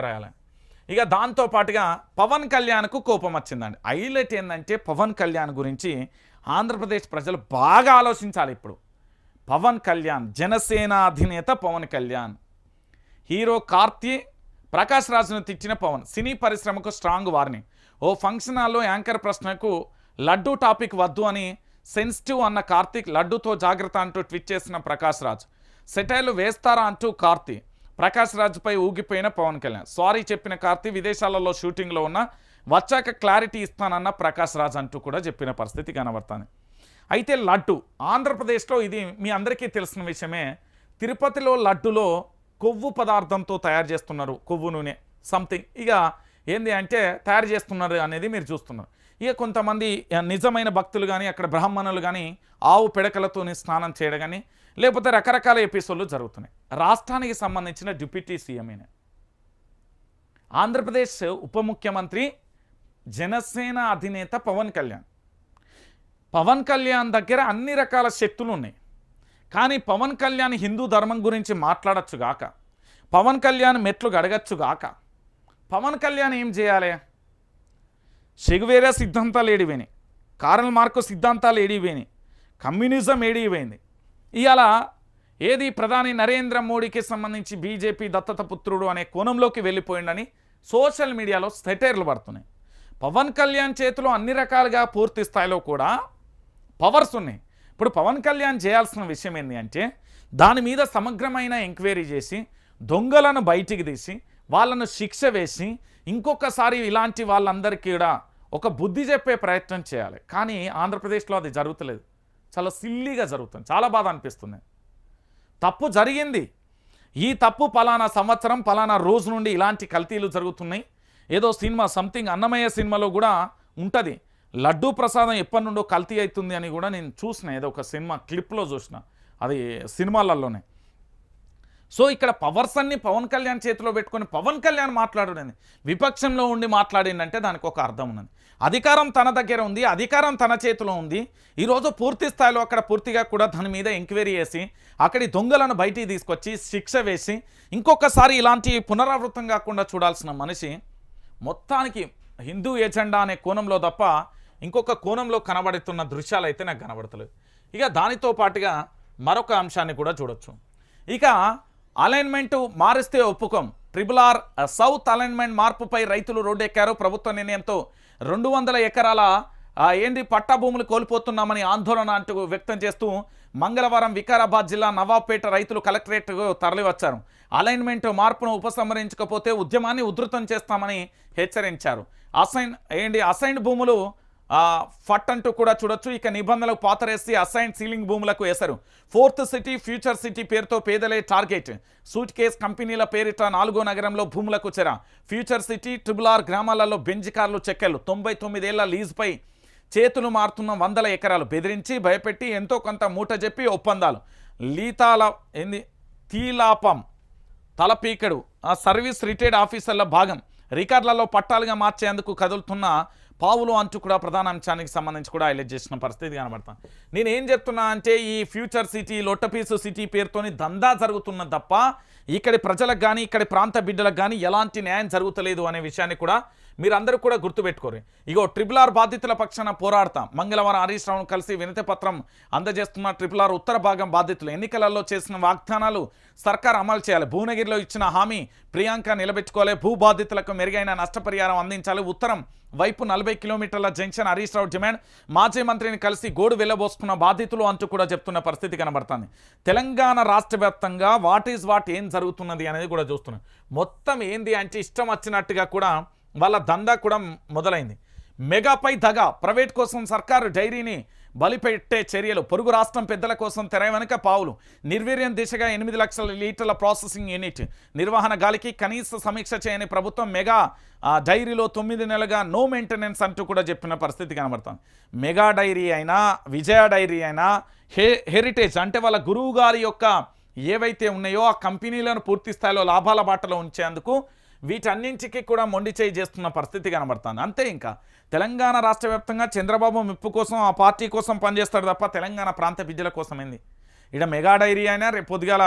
రాయాలి ఇక దాంతో పాటుగా పవన్ కళ్యాణ్కు కోపం వచ్చిందండి. హైలైట్ ఏంటంటే పవన్ కళ్యాణ్ గురించి ఆంధ్రప్రదేశ్ ప్రజలు బాగా ఆలోచించాలి ఇప్పుడు. పవన్ కళ్యాణ్ జనసేన అధినేత పవన్ కళ్యాణ్. హీరో కార్తీ ప్రకాష్ రాజును తిట్టిన పవన్. సినీ పరిశ్రమకు స్ట్రాంగ్ వార్నింగ్. ఓ ఫంక్షన్ హాల్లో యాంకర్ ప్రశ్నకు లడ్డూ టాపిక్ వద్దు అని సెన్సిటివ్ అన్న కార్తీక్ లడ్డూతో జాగ్రత్త అంటూ ట్వీట్ చేసిన ప్రకాష్ రాజ్. సెటైల్ వేస్తారా అంటూ కార్తీ. ప్రకాష్ రాజ్పై ఊగిపోయిన పవన్ కళ్యాణ్. సారీ చెప్పిన కార్తీ విదేశాలలో షూటింగ్లో ఉన్న వచ్చాక క్లారిటీ ఇస్తానన్న ప్రకాష్ రాజ్ అంటూ కూడా చెప్పిన పరిస్థితి కనబడుతుంది. అయితే లడ్డు ఆంధ్రప్రదేశ్లో ఇది మీ అందరికీ తెలిసిన విషయమే తిరుపతిలో లడ్డులో కొవ్వు పదార్థంతో తయారు చేస్తున్నారు కొవ్వు నూనె సంథింగ్ ఇక ఏంది అంటే తయారు చేస్తున్నారు అనేది మీరు చూస్తున్నారు. ఇక కొంతమంది నిజమైన భక్తులు కానీ అక్కడ బ్రాహ్మణులు కానీ ఆవు పిడకలతోని స్నానం చేయడం కానీ లేకపోతే రకరకాల ఎపిసోడ్లు జరుగుతున్నాయి. రాష్ట్రానికి సంబంధించిన డిప్యూటీ సీఎంఏనే ఆంధ్రప్రదేశ్ ఉప ముఖ్యమంత్రి జనసేన అధినేత పవన్ కళ్యాణ్. పవన్ కళ్యాణ్ దగ్గర అన్ని రకాల శక్తులు ఉన్నాయి. కానీ పవన్ కళ్యాణ్ హిందూ ధర్మం గురించి మాట్లాడచ్చు గాక. పవన్ కళ్యాణ్ మెట్లు గడగచ్చు గాక. పవన్ కళ్యాణ్ ఏం చేయాలి? షెగువేరా సిద్ధాంతాలు ఏడిపోయినాయి కారల్ మార్కు సిద్ధాంతాలు ఏడిపోయినాయి కమ్యూనిజం ఏడిపోయింది ఇవాళ ఏది ప్రధాని నరేంద్ర మోడీకి సంబంధించి బీజేపీ దత్తత పుత్రుడు అనే కోణంలోకి వెళ్ళిపోయిండని సోషల్ మీడియాలో సెటైర్లు పడుతున్నాయి. పవన్ కళ్యాణ్ చేతిలో అన్ని రకాలుగా పూర్తి స్థాయిలో కూడా పవర్స్ ఉన్నాయి. ఇప్పుడు పవన్ కళ్యాణ్ చేయాల్సిన విషయం ఏంటి అంటే దాని మీద సమగ్రమైన ఎంక్వైరీ చేసి దొంగలను బయటికి తీసి వాళ్ళను శిక్ష వేసి ఇంకొకసారి ఇలాంటి వాళ్ళందరికీ కూడా ఒక బుద్ధి చెప్పే ప్రయత్నం చేయాలి. కానీ ఆంధ్రప్రదేశ్లో అది జరుగుతలేదు. చాలా సిల్లీగా జరుగుతుంది. చాలా బాధ అనిపిస్తుంది. తప్పు జరిగింది. ఈ తప్పు పలానా సంవత్సరం పలానా రోజు నుండి ఇలాంటి కల్తీలు జరుగుతున్నాయి. ఏదో సినిమా సంథింగ్ అన్నమయ్య సినిమాలో కూడా ఉంటుంది. లడ్డూ ప్రసాదం ఎప్పటి నుండో కల్తీ అవుతుంది అని కూడా నేను చూసిన ఏదో ఒక సినిమా క్లిప్లో చూసిన. అది సినిమాలలోనే సో ఇక్కడ పవర్స్ అన్ని పవన్ కళ్యాణ్ చేతిలో పెట్టుకొని పవన్ కళ్యాణ్ మాట్లాడునని విపక్షంలో ఉండి మాట్లాడిందంటే దానికి ఒక అర్థం ఉన్నది. అధికారం తన దగ్గర ఉంది అధికారం తన చేతిలో ఉంది. ఈరోజు పూర్తి స్థాయిలో అక్కడ పూర్తిగా కూడా దాని మీద ఎంక్వైరీ చేసి అక్కడి దొంగలను బయటికి తీసుకొచ్చి శిక్ష వేసి ఇంకొకసారి ఇలాంటి పునరావృతం కాకుండా చూడాల్సిన మనిషి మొత్తానికి హిందూ ఎజెండా అనే కోణంలో తప్ప ఇంకొక కోణంలో కనబడుతున్న దృశ్యాలు అయితే నాకు కనబడతలేదు ఇక దానితో పాటుగా మరొక అంశాన్ని కూడా చూడొచ్చు. ఇక అలైన్మెంట్ మారిస్తే ఒప్పుకోం. ట్రిపుల్ ఆర్ సౌత్ అలైన్మెంట్ మార్పుపై రైతులు రోడ్డెక్కారు. ప్రభుత్వ నిర్ణయంతో రెండు వందల ఎకరాల ఏంది పట్టా భూములు కోల్పోతున్నామని ఆందోళన అంటూ వ్యక్తం చేస్తూ మంగళవారం వికారాబాద్ జిల్లా నవాబ్పేట రైతులు కలెక్టరేట్కు తరలివచ్చారు. అలైన్మెంట్ మార్పును ఉపసంహరించకపోతే ఉద్యమాన్ని ఉధృతం చేస్తామని హెచ్చరించారు. అసైన్ ఏంటి అసైన్ భూములు ఫట్ అంటూ కూడా చూడొచ్చు. ఇక నిబంధనలకు పాతరేసి అసైన్ సీలింగ్ భూములకు వేశారు. ఫోర్త్ సిటీ ఫ్యూచర్ సిటీ పేరుతో పేదలే టార్గెట్. సూట్ కేస్ కంపెనీల పేరిట నాలుగో నగరంలో భూములకు చెర. ఫ్యూచర్ సిటీ ట్రిబుల్ ఆర్ గ్రామాలలో బెంజ్ కార్లు చెక్కెలు. తొంభై తొమ్మిదేళ్ళ లీజ్పై చేతులు మారుతున్న వందల ఎకరాలు. బెదిరించి భయపెట్టి ఎంతో కొంత మూట చెప్పి ఒప్పందాలు. లీతాల ఏంది? తీలాపం. తలపీకడు. ఆ సర్వీస్ రిటైర్డ్ ఆఫీసర్ల భాగం. రికార్డులలో పట్టాలుగా మార్చేందుకు కదులుతున్న పావులు అంటూ కూడా ప్రధాన అంశానికి సంబంధించి కూడా హైలైట్ చేసిన పరిస్థితి కనబడతాను నేను ఏం చెప్తున్నా అంటే ఈ ఫ్యూచర్ సిటీ లొట్టపీసు సిటీ పేరుతోని దందా జరుగుతున్న తప్ప ఇక్కడి ప్రజలకు కానీ ఇక్కడి ప్రాంత బిడ్డలకు కానీ ఎలాంటి న్యాయం జరుగుతలేదు అనే విషయాన్ని కూడా మీరందరూ కూడా గుర్తుపెట్టుకోరు. ఇగో ట్రిపుల్ ఆర్ బాధితుల పక్షాన పోరాడతాం. మంగళవారం హరీష్ రావును కలిసి వినతి పత్రం అందజేస్తున్న ట్రిపుల్ ఆర్ ఉత్తర భాగం బాధితులు ఎన్నికలలో చేసిన వాగ్దానాలు సర్కార్ అమలు చేయాలి. భువనగిరిలో ఇచ్చిన హామీ ప్రియాంక నిలబెట్టుకోవాలి భూ బాధితులకు మెరుగైన నష్టపరిహారం అందించాలి. ఉత్తరం వైపు నలభై కిలోమీటర్ల జంక్షన్ హరీష్ రావు డిమాండ్. మాజీ మంత్రిని కలిసి గోడు వెళ్ళబోసుకున్న బాధితులు అంటూ కూడా చెప్తున్న పరిస్థితి కనబడుతుంది. తెలంగాణ రాష్ట్ర వ్యాప్తంగా వాట్ ఈజ్ వాట్ ఏం జరుగుతున్నది అనేది కూడా చూస్తున్నాం. మొత్తం ఏంది అంటే ఇష్టం వచ్చినట్టుగా కూడా వాళ్ళ దందా కూడా మొదలైంది. మెగాపై దగ ప్రైవేట్ కోసం సర్కారు డైరీని బలిపెట్టే చర్యలు. పొరుగు రాష్ట్రం పెద్దల కోసం తెర వెనుక పావులు. నిర్వీర్యం దిశగా ఎనిమిది లక్షల లీటర్ల ప్రాసెసింగ్ యూనిట్ నిర్వహణ గాలికి కనీస సమీక్ష చేయని ప్రభుత్వం మెగా ఆ, డైరీలో తొమ్మిది నెలలుగా నో మెయింటెనెన్స్ అంటూ కూడా చెప్పిన పరిస్థితి కనబడుతుంది. మెగా డైరీ అయినా విజయ డైరీ అయినా హె హెరిటేజ్ అంటే వాళ్ళ గురువు గారి యొక్క ఏవైతే ఉన్నాయో ఆ కంపెనీలను పూర్తి స్థాయిలో లాభాల బాటలో ఉంచేందుకు వీటన్నింటికి కూడా మొండి చేయి చేస్తున్న పరిస్థితి కనబడుతుంది. అంతే ఇంకా. తెలంగాణ రాష్ట్ర వ్యాప్తంగా చంద్రబాబు మెప్పు కోసం ఆ పార్టీ కోసం పనిచేస్తాడు తప్ప తెలంగాణ ప్రాంత బిడ్డల కోసం ఏంది? ఇక్కడ మెగా డైరీ అయినా రేపు పొద్దుగాల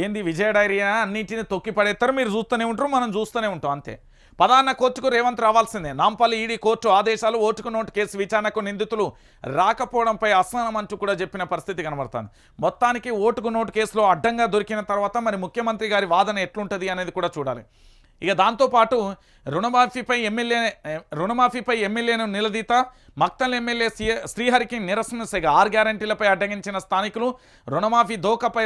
ఏంది విజయ డైరీ అయినా అన్నింటిని తొక్కి పడేస్తారు. మీరు చూస్తూనే ఉంటారు మనం చూస్తూనే ఉంటాం అంతే. పదాన్న కోర్టుకు రేవంత్ రావాల్సిందే. నాంపల్లి ఈడీ కోర్టు ఆదేశాలు ఓటుకు నోటు కేసు విచారణకు నిందితులు రాకపోవడంపై అసహనం అంటూ కూడా చెప్పిన పరిస్థితి కనబడుతుంది. మొత్తానికి ఓటుకు నోటు కేసులో అడ్డంగా దొరికిన తర్వాత మరి ముఖ్యమంత్రి గారి వాదన ఎట్లుంటుంది అనేది కూడా చూడాలి. ఇక దాంతోపాటు రుణమాఫీపై ఎమ్మెల్యే రుణమాఫీపై ఎమ్మెల్యేను నిలదీత మక్తల్ ఎమ్మెల్యే శ్రీహరికి నిరసన సెగ ఆరు గ్యారంటీలపై అడ్డగించిన స్థానికులు రుణమాఫీ దోకపై